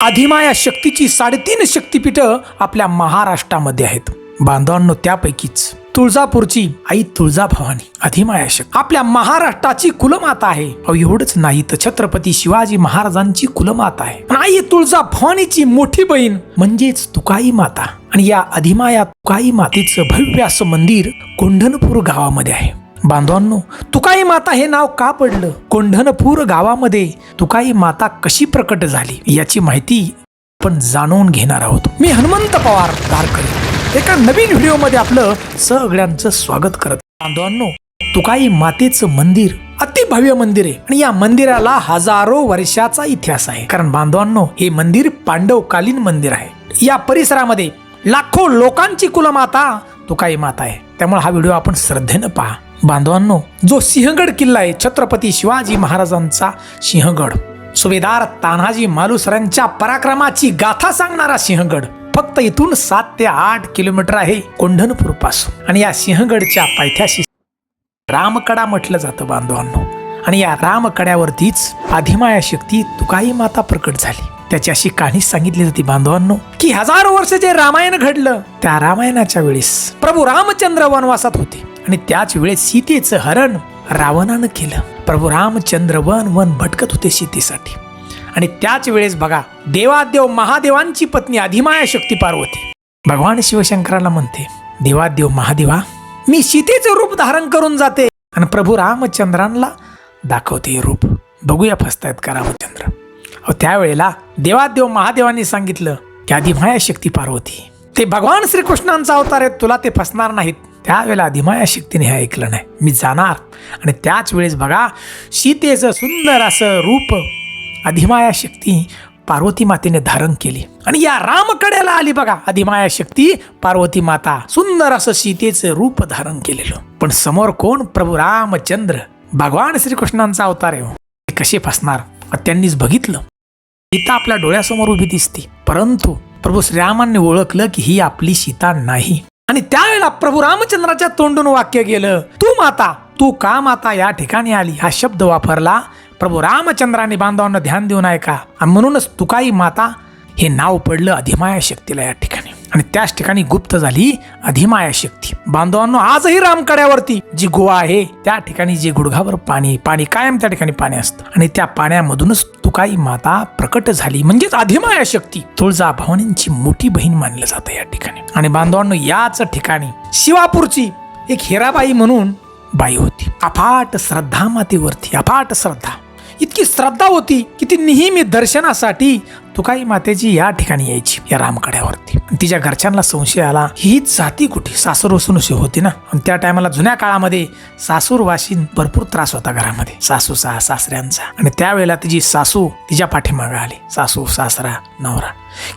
अधिमाया शक्तीची साडेतीन शक्तिपीठं आपल्या महाराष्ट्रामध्ये आहेत. बांधवांनो त्यापैकीच तुळजापूरची आई तुळजाभवानी अधिमाया शक्ती. आपल्या महाराष्ट्राची कुलमाता आहे. अहो एवढंच नाही तर छत्रपती शिवाजी महाराजांची कुलमाता आहे. पण आई तुळजाभवानीची मोठी बहीण म्हणजेच तुकाई माता. आणि या अधिमाया तुकाई मातेचं भव्य असं मंदिर कोंढणपूर गावामध्ये आहे. बांधवांनो तुकाई माता हे नाव का पडलं? कोंढणपूर गावामध्ये तुकाई माता कशी प्रकट झाली? याची माहिती आपण जाणून घेणार आहोत. मी हनुमंत पवार तारकरी एका नवीन व्हिडिओमध्ये आपलं सगळ्यांचं स्वागत करत बांधवांनो तुकाई मातेचं मंदिर अति भव्य मंदिर आहे आणि या मंदिराला हजारो वर्षाचा इतिहास आहे. कारण बांधवांनो हे मंदिर पांडवकालीन मंदिर आहे. या परिसरामध्ये लाखो लोकांची कुलमाता तुकाई माता आहे. त्यामुळे हा व्हिडिओ आपण श्रद्धेनं पहा. बांधवांनो जो सिंहगड किल्ला आहे छत्रपती शिवाजी महाराजांचा सिंहगड. सुभेदार तान्हाजी मालुसरांच्या पराक्रमाची गाथा सांगणारा सिंहगड. फक्त इथून सात ते आठ किलोमीटर आहे कोंढणपूरपासून. आणि या सिंहगडच्या पायथ्याशी रामकडा म्हटलं जातं बांधवांनो. आणि या रामकड्यावरतीच आधिमाया शक्ती तुकाई माता प्रकट झाली. त्याची अशी कहाणी सांगितली जाते बांधवांनो की हजारो वर्ष जे रामायण घडलं त्या रामायणाच्या वेळेस प्रभू रामचंद्र वनवासात होते. आणि त्याच वेळेस सीतेचं हरण रावणानं केलं. प्रभू रामचंद्र वन वन भटकत होते सीतेसाठी. आणि त्याच वेळेस बघा देवादेव महादेवांची पत्नी अधिमाया शक्ती पार्वती भगवान शिवशंकराला म्हणते देवादेव महादेवा मी सीतेचं रूप धारण करून जाते. आणि प्रभू रामचंद्रांना दाखवते रूप. बघूया फसतायत का रामचंद्र. अहो त्यावेळेला देवादेव महादेवांनी सांगितलं की अधिमाया शक्ती पार्वती ते भगवान श्रीकृष्णांचा अवतार आहे तुला ते फसणार नाहीत. त्यावेळेला अधिमाया शक्तीने हे ऐकलं नाही. मी जाणार. आणि त्याच वेळेस बघा सीतेचं सुंदर असं रूप अधिमाया शक्ती पार्वती मातेने धारण केली. आणि या रामकड्याला आली बघा अधिमाया शक्ती पार्वती माता. सुंदर असं सीतेचं रूप धारण केलेलं. पण समोर कोण? प्रभू रामचंद्र. भगवान श्रीकृष्णांचा अवतार आहे हो. ते कसे फसणार? त्यांनीच बघितलं. सीता आपल्या डोळ्यासमोर उभी दिसते. परंतु प्रभू श्रीरामांनी ओळखलं की ही आपली सीता नाही. आणि त्यावेळेला प्रभू रामचंद्राच्या तोंडून वाक्य गेलं तू माता तू का माता या ठिकाणी आली? हा शब्द वापरला? प्रभू रामचंद्राने बांधवांना ध्यान देऊन ऐका आणि म्हणूनच तुकाई माता? हे नाव पडलं अधिमाया शक्तीला या ठिकाणी. आणि त्याच ठिकाणी गुप्त झाली अधिमाया शक्ती. बांधवांनो आजही रामकड्यावरती जी गुहा आहे त्या ठिकाणी जे गुडघावर पाणी पाणी कायम त्या ठिकाणी पाणी असतं. आणि त्या पाण्यामधूनच तुकाई माता प्रकट झाली. म्हणजेच अधिमाया शक्ती. तुळजा भवानींची मोठी बहीण मानलं जातं या ठिकाणी. आणि बांधवांनो याच ठिकाणी शिवापूरची एक हिराबाई म्हणून बाई होती. अफाट श्रद्धा मातेवरती अफाट श्रद्धा. इतकी श्रद्धा होती की ती नेहमी दर्शनासाठी तुकाई मातेची या ठिकाणी यायची या रामकड्यावरती आणि तिच्या घरच्यांना संशय आला ही जाती कुठे? सासूर वसूनुशी होती ना? आणि त्या टायमाला जुन्या काळामध्ये सासूर वाशीन भरपूर त्रास होता घरामध्ये. सासू सा सासऱ्यांचा. आणि त्यावेळेला तिची सासू तिच्या पाठीमागं आली. सासू सासरा नवरा.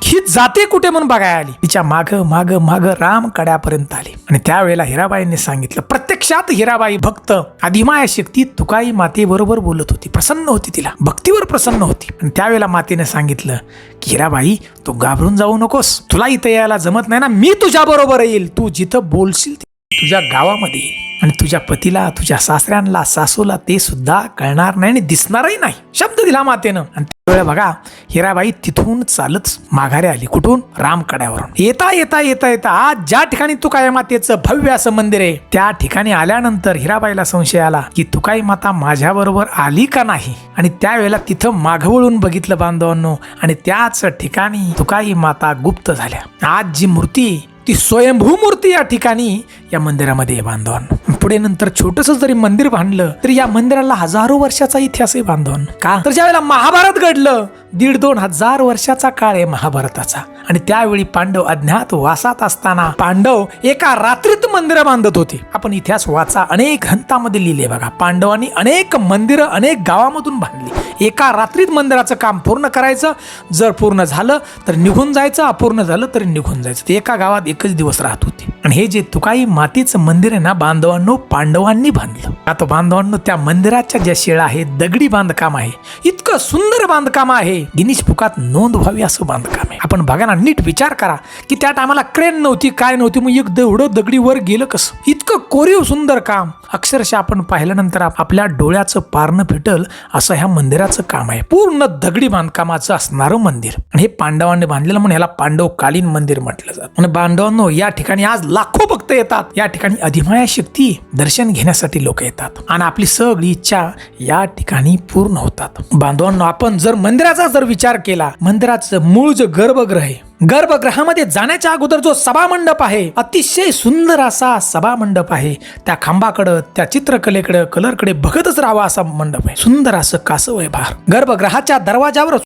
ही जाते कुठे म्हणून बघायला आली? तिच्या माग माग माग राम कड्यापर्यंत आली. आणि त्यावेळेला हिराबाईंनी सांगितलं प्रत्यक्षात हिराबाई भक्त अधिमाया शक्ती तुकाई मातेबरोबर बोलत होती. प्रसन्न होती तिला. भक्तीवर प्रसन्न होती. आणि त्यावेळेला मातेने सांगितलं किराबाई तू घाबरून जाऊ नकोस. तुला इथं यायला जमत नाही ना मी तुझ्या बरोबर येईल. तू जिथं बोलशील तुझ्या गावामध्ये येईल आणि तुझ्या पतीला तुझ्या सासऱ्यांना सासूला ते सुद्धा कळणार नाही आणि दिसणारही नाही. शब्द दिला मातेनं. बघा हिराबाई तिथून चालत माघारी आली. कुठून? रामकड्यावरून. येता येता येता येता. आज ज्या ठिकाणी तुकाई मातेचं भव्य असं मंदिर आहे त्या ठिकाणी आल्यानंतर हिराबाईला संशय आला की तुकाई माता माझ्या बरोबर आली का नाही? आणि त्यावेळेला तिथं माघवळून बघितलं बांधवांनो. आणि त्याच ठिकाणी तुकाई माता गुप्त झाल्या. आज जी मूर्ती ती स्वयंभू मूर्ती या ठिकाणी या मंदिरामध्ये बांधवांनो. पुढे नंतर छोटस जरी मंदिर बांधलं तरी या मंदिराला हजारो वर्षाचा इतिहास आहे का? तर ज्यावेळेला महाभारत घडलं दीड दोन हजार वर्षाचा काळ आहे महाभारताचा. आणि त्यावेळी पांडव अज्ञात वासात असताना पांडव एका रात्रीत मंदिरं बांधत होते. आपण इतिहास वाचा अनेक ग्रंथामध्ये लिहिले बघा. पांडवांनी अनेक मंदिरं अनेक गावामधून बांधली. एका रात्रीत मंदिराचं काम पूर्ण करायचं. जर पूर्ण झालं तर निघून जायचं अपूर्ण झालं तरी निघून जायचं. ते एका गावात एकच दिवस राहत होते. आणि हे जे तुकाई मातीचं मंदिर आहे ना बांधवांनो पांडवांनी बांधलं. आता बांधवांनो त्या मंदिराच्या ज्या शिळा आहेत दगडी बांधकाम आहे. इतकं सुंदर बांधकाम आहे. गिनीश फुकात नोंद व्हावी असं बांधकाम आहे. आपण बघा ना नीट विचार करा की त्या टायमाला क्रेन नव्हती काय नव्हती मग एक एवढं दगडी वर गेलं कसं? इतकं कोरीव सुंदर काम. अक्षरशः आपण पाहिल्यानंतर आपल्या डोळ्याचं पारणं फिटल असं ह्या मंदिरात मंदिराचं काम आहे. पूर्ण दगडी बांधकामाचं असणारं मंदिर. आणि हे पांडवांनी बांधलेलं म्हणून याला पांडवकालीन मंदिर म्हटलं जातं. आणि बांधवांनो या ठिकाणी आज लाखो भक्त येतात. या ठिकाणी अधिमाया शक्ती दर्शन घेण्यासाठी लोक येतात. आणि आपली सगळी इच्छा या ठिकाणी पूर्ण होतात. बांधवांनो आपण जर मंदिराचा जर विचार केला मंदिराचं मूळ जे गर्भगृह आहे गर्भगृहामध्ये जाण्याच्या अगोदर जो सभामंडप आहे अतिशय सुंदर असा सभामंडप आहे. त्या खांबाकडं त्या चित्रकलेकडे कलरकडे बघतच राहावा असा मंडप आहे. सुंदर असं कासव आहे भार गर्भगृहाच्या दरवाजावर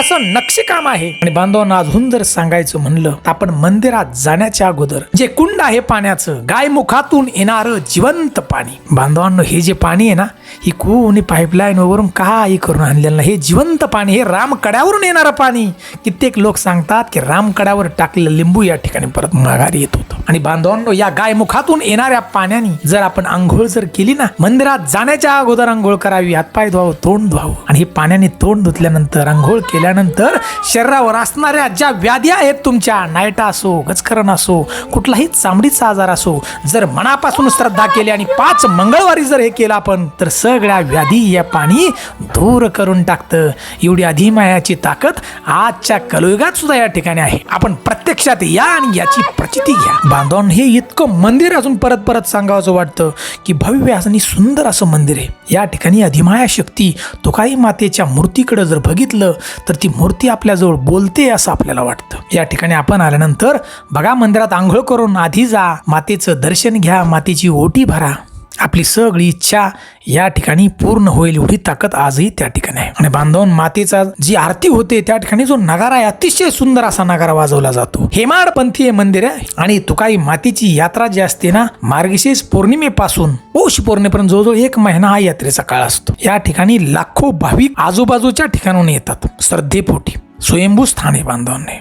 असं नक्षीकाम आहे. आणि बांधवांना अजून जर सांगायचं म्हणलं तर आपण मंदिरात जाण्याच्या अगोदर जे कुंड आहे पाण्याचं गायमुखातून येणार येणारं जिवंत पाणी. बांधवांनो हे जे पाणी आहे ना ही कोणी पाईपलाईन वरून काही करून आणलेलं नाही. हे जिवंत पाणी हे रामकड्यावरून येणारं पाणी. कित्येक लोक सांगतात की रामकड्यावर टाकलेलं लिंबू या ठिकाणी परत माघारी येत होतं. आणि बांधवांनो या गायमुखातून येणाऱ्या पाण्याने जर आपण आंघोळ जर केली ना मंदिरात जाण्याच्या अगोदर आंघोळ करावी हातपाय धुवावं तोंड धुवावं. आणि हे पाण्याने तोंड धुतल्यानंतर आंघोळ केल्यानंतर शरीरावर असणाऱ्या ज्या व्याधी आहेत तुमच्या नायटा असो गजकरण असो कुठलाही चामडीचा आजार असो जर मनापासून श्रद्धा केली आणि पाच मंगळवारी जर हे केलं आपण तर सगळ्या व्याधी या पाणी दूर करून टाकतं. एवढी अधिमायाची ताकद आजच्या कलयुगात सुद्धा या ठिकाणी आहे. आपण प्रत्यक्षात या आणि याची प्रचिती घ्या. बांधवण हे इतकं मंदिर अजून परत परत सांगावं वाटतं की भव्य आणि सुंदर असं मंदिर आहे. या ठिकाणी अधिमाया शक्ती तुकाई मातेच्या मूर्तीकडे जर बघितलं तर ती मूर्ती आपल्याजवळ बोलते असं आपल्याला वाटतं. या ठिकाणी आपण आल्यानंतर बघा मंदिरात आंघोळ करून आधी जा मातेचं दर्शन घ्या मातेची ओटी भरा. आपली सगळी इच्छा या ठिकाणी पूर्ण होईल एवढी ताकद आजही त्या ठिकाणी आहे. आणि बांधवन मातेचा जी आरती होते त्या ठिकाणी जो नगारा आहे अतिशय सुंदर असा नगारा वाजवला जातो. हेमाडपंथी मंदिर आहे आणि तुकाई मातेची यात्रा जी असते ना मार्गशीर्ष पौर्णिमेपासून पौष पौर्णिमेपर्यंत जवळजवळ एक महिना हा यात्रेचा काळ असतो. या ठिकाणी लाखो भाविक आजूबाजूच्या ठिकाणाहून येतात. श्रद्धेपोटी स्वयंभू स्थाने बांधवांनी.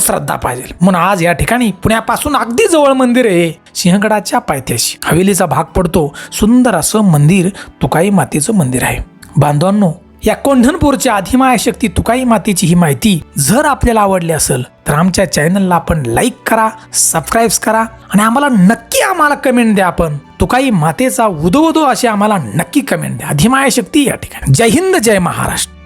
श्रद्धा पाहिजे. म्हणून आज या ठिकाणी पुण्यापासून अगदी जवळ मंदिर आहे. सिंहगडाच्या पायथ्याशी. हवेलीचा भाग पडतो. सुंदर असं मंदिर तुकाई मातेचं मंदिर आहे. बांधवांनो या कोंढणपूरच्या अधिमाया शक्ती तुकाई मातेची ही माहिती जर आपल्याला आवडली असेल तर आमच्या चॅनलला आपण लाईक करा सबस्क्राईब करा आणि आम्हाला नक्की आम्हाला कमेंट द्या आपण. तुकाई मातेचा उदो उदो अशी आम्हाला नक्की कमेंट द्या. अधिमाया शक्ती या ठिकाणी. जय हिंद जय महाराष्ट्र.